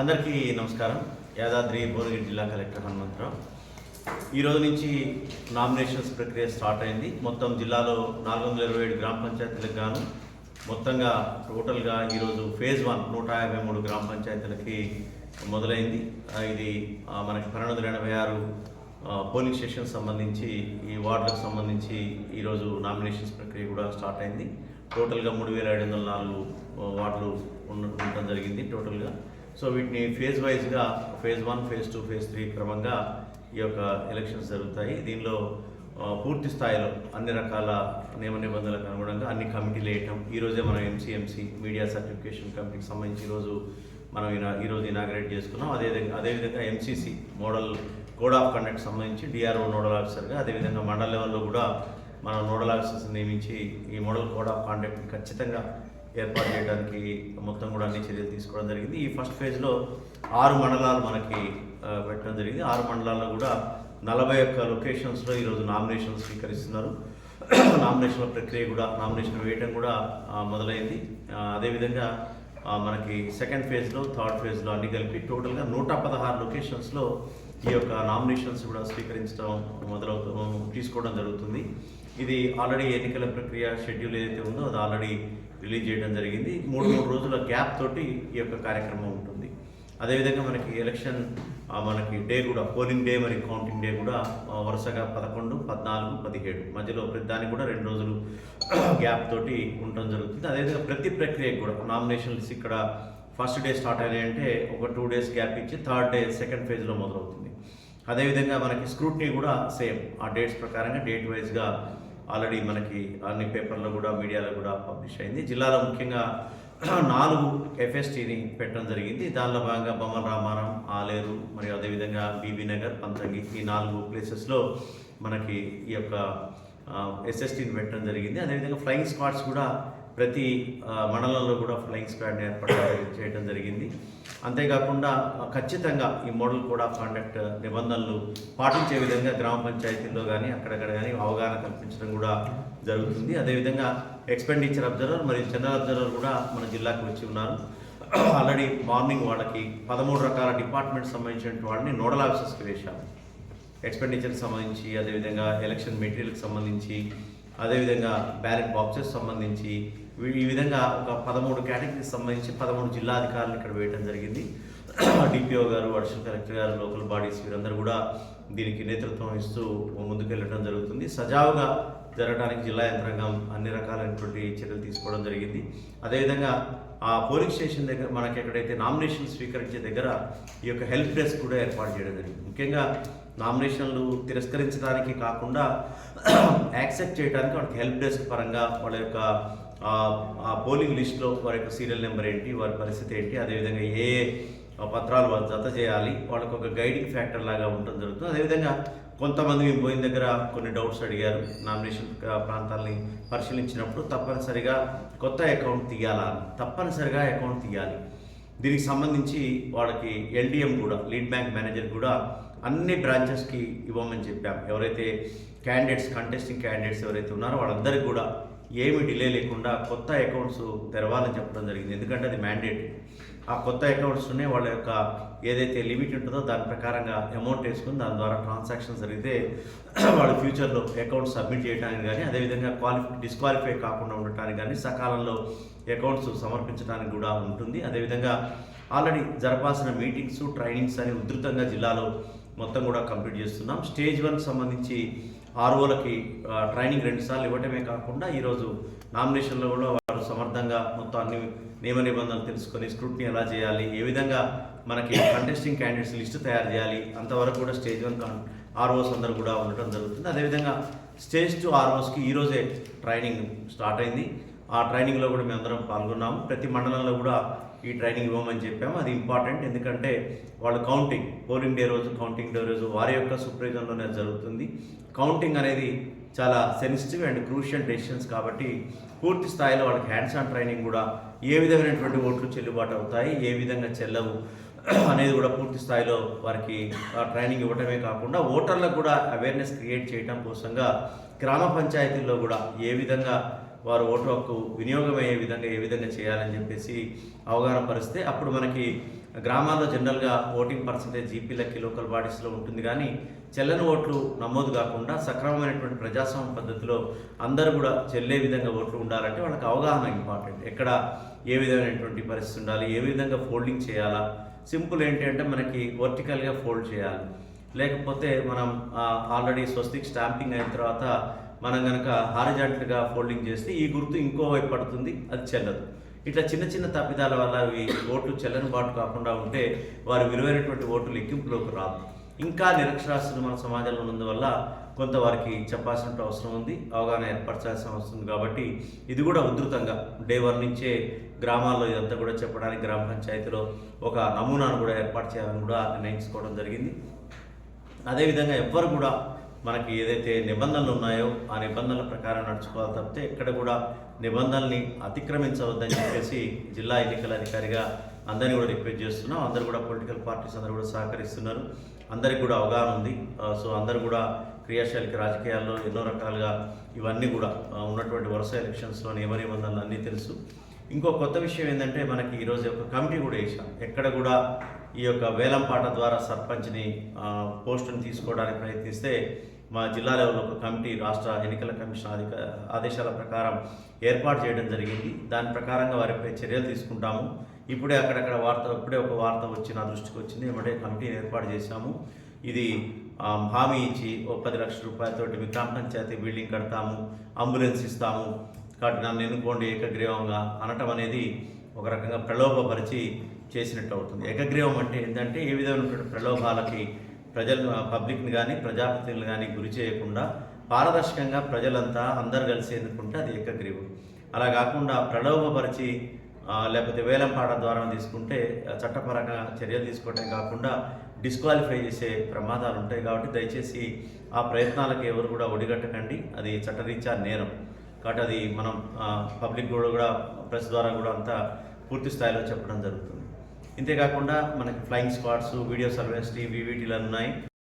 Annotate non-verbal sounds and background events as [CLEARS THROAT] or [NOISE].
అందరికీ నమస్కారం. యాదాద్రి భువనగిరి జిల్లా కలెక్టర్ హనుమంతరావు. ఈ రోజు నుంచి నామినేషన్స్ ప్రక్రియ స్టార్ట్ అయింది. మొత్తం జిల్లాలో నాలుగు వందల ఇరవై ఏడు గ్రామ పంచాయతీలకు గాను మొత్తంగా టోటల్గా ఈరోజు ఫేజ్ వన్ నూట యాభై మూడు గ్రామ పంచాయతీలకి మొదలైంది. ఇది మనకి పన్నెండు వందల ఎనభై ఆరు పోలింగ్ స్టేషన్ సంబంధించి ఈ వార్డులకు సంబంధించి ఈరోజు నామినేషన్స్ ప్రక్రియ కూడా స్టార్ట్ అయింది. టోటల్గా మూడు వేల ఏడు వందల నాలుగు వార్డులు ఉండటం జరిగింది టోటల్గా. సో వీటిని ఫేజ్ వైజ్గా phase one phase two phase three క్రమంగా ఈ యొక్క ఎలక్షన్స్ జరుగుతాయి. దీనిలో పూర్తి స్థాయిలో అన్ని రకాల నియమ నిబంధనలకు అనుగుణంగా అన్ని కమిటీలు వేయటం. ఈరోజే మనం ఎంసీఎంసీ మీడియా సర్టిఫికేషన్ కమిటీకి సంబంధించి ఈరోజు మనం ఇనా ఈరోజు ఇనాగ్రేట్ చేసుకున్నాం. అదేవిధంగా అదేవిధంగా MCC model code of conduct సంబంధించి డిఆర్ఓ నోడల్ ఆఫీసర్గా అదేవిధంగా మండల లెవెల్లో కూడా మనం నోడల్ ఆఫీసర్స్ నియమించి ఈ మోడల్ కోడ్ ఆఫ్ కాండక్ట్ని ఖచ్చితంగా ఏర్పాటు చేయడానికి మొత్తం కూడా అన్ని చర్యలు తీసుకోవడం జరిగింది. ఈ ఫస్ట్ ఫేజ్లో ఆరు మండలాలు మనకి పెట్టడం జరిగింది. ఆరు మండలాల్లో కూడా నలభై ఒక్క లొకేషన్స్లో ఈరోజు నామినేషన్ స్వీకరిస్తున్నారు. [CLEARS THROAT] నామినేషన్ల ప్రక్రియ కూడా నామినేషన్ వేయటం కూడా మొదలైంది. అదేవిధంగా మనకి సెకండ్ ఫేజ్లో థర్డ్ ఫేజ్లో అన్ని కలిపి టోటల్గా నూట పదహారు లొకేషన్స్లో ఈ యొక్క నామినేషన్స్ కూడా స్వీకరించడం మొదలవుతూ తీసుకోవడం జరుగుతుంది. ఇది ఆల్రెడీ ఎన్నికల ప్రక్రియ షెడ్యూల్ ఏదైతే ఉందో అది ఆల్రెడీ రిలీజ్ చేయడం జరిగింది. మూడు మూడు రోజుల గ్యాప్ తోటి ఈ యొక్క కార్యక్రమం ఉంటుంది. అదేవిధంగా మనకి ఎలక్షన్ మనకి డే కూడా పోలింగ్ డే మరియు కౌంటింగ్ డే కూడా వరుసగా పదకొండు పద్నాలుగు పదిహేడు. మధ్యలో ప్రతి దానికి కూడా రెండు రోజులు [CLEARS THROAT] గ్యాప్ తోటి ఉండడం జరుగుతుంది. అదేవిధంగా ప్రతి ప్రక్రియకు కూడా నామినేషన్స్ ఇక్కడ ఫస్ట్ డే స్టార్ట్ అయ్యాయంటే ఒక టూ డేస్ గ్యాప్ ఇచ్చి థర్డ్ డే సెకండ్ ఫేజ్లో మొదలవుతుంది. అదేవిధంగా మనకి స్క్రూట్నీ కూడా సేమ్ ఆ డేట్స్ ప్రకారంగా డేట్ వైజ్గా ఆల్రెడీ మనకి అన్ని పేపర్లో కూడా మీడియాలో కూడా పబ్లిష్ అయింది. జిల్లాలో ముఖ్యంగా [CLEARS THROAT] నాలుగు ఎఫ్ఎస్టీని పెట్టడం జరిగింది. దానిలో భాగంగా బొమ్మల రామారం ఆలేరు మరియు అదేవిధంగా బీబీ నగర్ పంతంగి ఈ నాలుగు ప్లేసెస్లో మనకి ఈ యొక్క ఎస్ఎస్టీని పెట్టడం జరిగింది. అదేవిధంగా ఫ్లయింగ్ స్క్వాడ్స్ కూడా ప్రతి మండలంలో కూడా ఫ్లయింగ్ స్క్వాడ్ని ఏర్పాటు చేయడం జరిగింది. అంతేకాకుండా ఖచ్చితంగా ఈ మోడల్ కోడ్ ఆఫ్ కాండక్ట్ నిబంధనలు పాటించే విధంగా గ్రామ పంచాయతీల్లో కానీ అక్కడక్కడ కానీ అవగాహన కల్పించడం కూడా జరుగుతుంది. అదేవిధంగా ఎక్స్పెండిచర్ అబ్జర్వర్ మరియు జనరల్ అబ్జర్వర్ కూడా మన జిల్లాకు వచ్చి ఉన్నారు. ఆల్రెడీ మార్నింగ్ వాళ్ళకి పదమూడు రకాల డిపార్ట్మెంట్ సంబంధించిన వాళ్ళని నోడల్ ఆఫీసర్స్కి వేశాము ఎక్స్పెండిచర్కి సంబంధించి అదేవిధంగా ఎలక్షన్ మెటీరియల్కి సంబంధించి అదేవిధంగా బ్యాలెట్ బాక్సెస్ సంబంధించి ఈ విధంగా ఒక పదమూడు కేటగిరీకి సంబంధించి పదమూడు జిల్లా అధికారులు ఇక్కడ వేయడం జరిగింది. డిపిఓ గారు అడిషనల్ కలెక్టర్ గారు లోకల్ బాడీస్ వీరందరూ కూడా దీనికి నేతృత్వం ఇస్తూ ముందుకెళ్ళడం జరుగుతుంది. సజావుగా జరగడానికి జిల్లా యంత్రాంగం అన్ని రకాలైనటువంటి చర్యలు తీసుకోవడం జరిగింది. అదేవిధంగా ఆ పోలింగ్ స్టేషన్ దగ్గర మనకి ఎక్కడైతే నామినేషన్ స్వీకరించే దగ్గర ఈ యొక్క హెల్ప్ డెస్క్ కూడా ఏర్పాటు చేయడం జరిగింది. ముఖ్యంగా నామినేషన్లు తిరస్కరించడానికి కాకుండా యాక్సెప్ట్ చేయడానికి వాళ్ళకి హెల్ప్ డెస్క్ పరంగా వాళ్ళ యొక్క ఆ- పోలింగ్ లిస్ట్లో వారి యొక్క సీరియల్ నెంబర్ ఏంటి వారి పరిస్థితి ఏంటి అదేవిధంగా ఏ పత్రాలు వాళ్ళు జత చేయాలి వాళ్ళకు ఒక గైడింగ్ ఫ్యాక్టర్ లాగా ఉండడం జరుగుతుంది. అదేవిధంగా కొంతమంది మేము పోయిన దగ్గర కొన్ని డౌట్స్ అడిగారు నామినేషన్ ప్రాంతాలని పరిశీలించినప్పుడు తప్పనిసరిగా కొత్త అకౌంట్ తీయాలా? తప్పనిసరిగా అకౌంట్ తీయాలి. దీనికి సంబంధించి వాళ్ళకి ఎల్డిఎం కూడా లీడ్ బ్యాంక్ మేనేజర్ కూడా అన్ని బ్రాంచెస్కి ఇవ్వమని చెప్పాం. ఎవరైతే క్యాండిడేట్స్ కంటెస్టింగ్ క్యాండిడేట్స్ ఎవరైతే ఉన్నారో వాళ్ళందరికీ కూడా ఏమి డిలే లేకుండా కొత్త అకౌంట్స్ తెరవాలని చెప్పడం జరిగింది. ఎందుకంటే అది మ్యాండేట్ ఆ కొత్త అకౌంట్స్నే వాళ్ళ యొక్క ఏదైతే లిమిట్ ఉంటుందో దాని ప్రకారంగా అమౌంట్ వేసుకుని దాని ద్వారా ట్రాన్సాక్షన్ జరిగితే [CLEARS THROAT] వాళ్ళ ఫ్యూచర్లో అకౌంట్ సబ్మిట్ చేయడానికి కానీ అదేవిధంగా క్వాలిఫై డిస్క్వాలిఫై కాకుండా ఉండటానికి కానీ సకాలంలో అకౌంట్స్ సమర్పించడానికి కూడా ఉంటుంది. అదేవిధంగా ఆల్రెడీ జరపాల్సిన మీటింగ్స్ ట్రైనింగ్స్ అని ఉధృతంగా జిల్లాలో మొత్తం కూడా కంప్లీట్ చేస్తున్నాం. స్టేజ్ వన్ సంబంధించి ఆర్ఓలకి ట్రైనింగ్ రెండుసార్లు ఇవ్వటమే కాకుండా ఈరోజు నామినేషన్లో కూడా వారు సమర్థంగా మొత్తం అన్ని నియమ నిబంధనలు తెలుసుకొని స్క్రూట్ని ఎలా చేయాలి ఏ విధంగా మనకి కంటెస్టింగ్ క్యాండిడేట్స్ లిస్టు తయారు చేయాలి అంతవరకు కూడా స్టేజ్ వన్ ఆర్ఓస్ అందరు కూడా ఉండటం జరుగుతుంది. అదేవిధంగా స్టేజ్ టూ ఆర్ఓస్కి ఈరోజే ట్రైనింగ్ స్టార్ట్ అయింది. ఆ ట్రైనింగ్లో కూడా మేమందరం పాల్గొన్నాము. ప్రతి మండలంలో కూడా ఈ ట్రైనింగ్ ఇవ్వమని చెప్పాము. అది ఇంపార్టెంట్. ఎందుకంటే వాళ్ళు కౌంటింగ్ పోలింగ్ డే రోజు కౌంటింగ్ డే రోజు వారి యొక్క సూపర్విజన్లోనే జరుగుతుంది. కౌంటింగ్ అనేది చాలా సెన్సిటివ్ అండ్ క్రూషియల్ డెసిషన్స్ కాబట్టి పూర్తి స్థాయిలో వాళ్ళకి హ్యాండ్స్ ఆన్ ట్రైనింగ్ కూడా ఏ విధమైనటువంటి ఓట్లు చెల్లుబాటు అవుతాయి ఏ విధంగా చెల్లవు అనేది కూడా పూర్తి స్థాయిలో వారికి ట్రైనింగ్ ఇవ్వటమే కాకుండా ఓటర్లకు కూడా అవేర్నెస్ క్రియేట్ చేయడం కోసంగా గ్రామ పంచాయతీల్లో కూడా ఏ విధంగా వారు ఓటు హక్కు వినియోగం అయ్యే విధంగా ఏ విధంగా చేయాలని చెప్పేసి అవగాహన పరిస్తే అప్పుడు మనకి గ్రామాల్లో జనరల్గా ఓటింగ్ పర్సంటేజ్ జీపీలకి లోకల్ బాడీస్లో ఉంటుంది. కానీ చెల్లని ఓట్లు నమోదు కాకుండా సక్రమమైనటువంటి ప్రజాస్వామ్య పద్ధతిలో అందరూ కూడా చెల్లే విధంగా ఓట్లు ఉండాలంటే వాళ్ళకి అవగాహన ఇంపార్టెంట్. ఎక్కడ ఏ విధమైనటువంటి పరిస్థితి ఉండాలి ఏ విధంగా ఫోల్డింగ్ చేయాలా? సింపుల్ ఏంటి అంటే మనకి వర్టికల్గా ఫోల్డ్ చేయాలి. లేకపోతే మనం ఆల్రెడీ స్వస్తిక్ స్టాంపింగ్ అయిన తర్వాత మనం కనుక హారిజాంటల్గా ఫోల్డింగ్ చేస్తే ఈ గుర్తు ఇంకో వైపు పడుతుంది అది చెల్లదు. ఇట్లా చిన్న చిన్న తప్పిదాల వల్ల అవి ఓట్లు చెల్లని బాటు కాకుండా ఉంటే వారు విలువైనటువంటి ఓటు లెక్కింపులోకి రాదు. ఇంకా నిరక్షరాస్యులు మన సమాజంలో ఉన్నందువల్ల కొంత వారికి చెప్పాల్సిన అవసరం ఉంది అవగాహన ఏర్పరచాల్సిన అవసరం ఉంది కాబట్టి ఇది కూడా ఉధృతంగా. డే వన్ నుంచే గ్రామాల్లో ఇదంతా కూడా చెప్పడానికి గ్రామ పంచాయతీలో ఒక నమూనాను కూడా ఏర్పాటు చేయాలని కూడా నిర్ణయించుకోవడం జరిగింది. అదేవిధంగా ఎవ్వరు కూడా మనకి ఏదైతే నిబంధనలు ఉన్నాయో ఆ నిబంధనల ప్రకారం నడుచుకోవాలి తప్పితే ఎక్కడ కూడా నిబంధనల్ని అతిక్రమించవద్దని చెప్పేసి జిల్లా ఎన్నికల అధికారిగా అందరినీ కూడా రిక్వెస్ట్ చేస్తున్నాం. అందరూ కూడా పొలిటికల్ పార్టీస్ అందరూ కూడా సహకరిస్తున్నారు. అందరికి కూడా అవగాహన ఉంది. సో అందరూ కూడా క్రియాశీలక రాజకీయాల్లో ఎన్నో రకాలుగా ఇవన్నీ కూడా ఉన్నటువంటి వరుస ఎలక్షన్స్లో నియమ నిబంధనలు అన్నీ తెలుసు. ఇంకో కొత్త విషయం ఏంటంటే మనకి ఈరోజు ఒక కమిటీ కూడా వేసాం ఎక్కడ కూడా ఈ యొక్క వేలంపాట ద్వారా సర్పంచ్ని పోస్టుని తీసుకోవడానికి ప్రయత్నిస్తే మా జిల్లా లెవెల్ ఒక కమిటీ రాష్ట్ర ఎన్నికల కమిషన్ అధిక ఆదేశాల ప్రకారం ఏర్పాటు చేయడం జరిగింది. దాని ప్రకారంగా వారిపై చర్యలు తీసుకుంటాము. ఇప్పుడే అక్కడక్కడ వార్త ఇప్పుడే ఒక వార్త వచ్చి నా దృష్టికి వచ్చింది. ఏమంటే కమిటీని ఏర్పాటు చేశాము. ఇది హామీ ఇచ్చి ఒక పది లక్షల రూపాయలతోటి మీ గ్రామ పంచాయతీ బిల్డింగ్ కడతాము అంబులెన్స్ ఇస్తాము. కాబట్టి నన్ను ఎన్నుకోండి ఏకగ్రీవంగా అనటం అనేది ఒక రకంగా ప్రలోభపరిచి చేసినట్టు అవుతుంది. ఏకగ్రీవం అంటే ఏంటంటే ఏ విధమైనటువంటి ప్రలోభాలకి ప్రజలు పబ్లిక్ని కానీ ప్రజాప్రతినిధులు కానీ గురి చేయకుండా పారదర్శకంగా ప్రజలంతా అందరు కలిసి ఎన్నుకుంటే అది ఏకగ్రీవం. అలా కాకుండా ప్రలోభపరిచి లేకపోతే లేకపోతే వేలంపాట ద్వారా తీసుకుంటే చట్టపరంగా చర్యలు తీసుకోవటం కాకుండా డిస్క్వాలిఫై చేసే ప్రమాదాలు ఉంటాయి కాబట్టి దయచేసి ఆ ప్రయత్నాలకు ఎవరు కూడా ఒడిగట్టకండి. అది చట్టరీత్యా నేరం. కాబట్టి అది మనం పబ్లిక్ కూడా కూడా ప్రెస్ ద్వారా కూడా అంతా పూర్తి స్థాయిలో చెప్పడం జరుగుతుంది. ఇంతేకాకుండా మనకి flying squads video surveys TV వీటిలో ఉన్నాయి.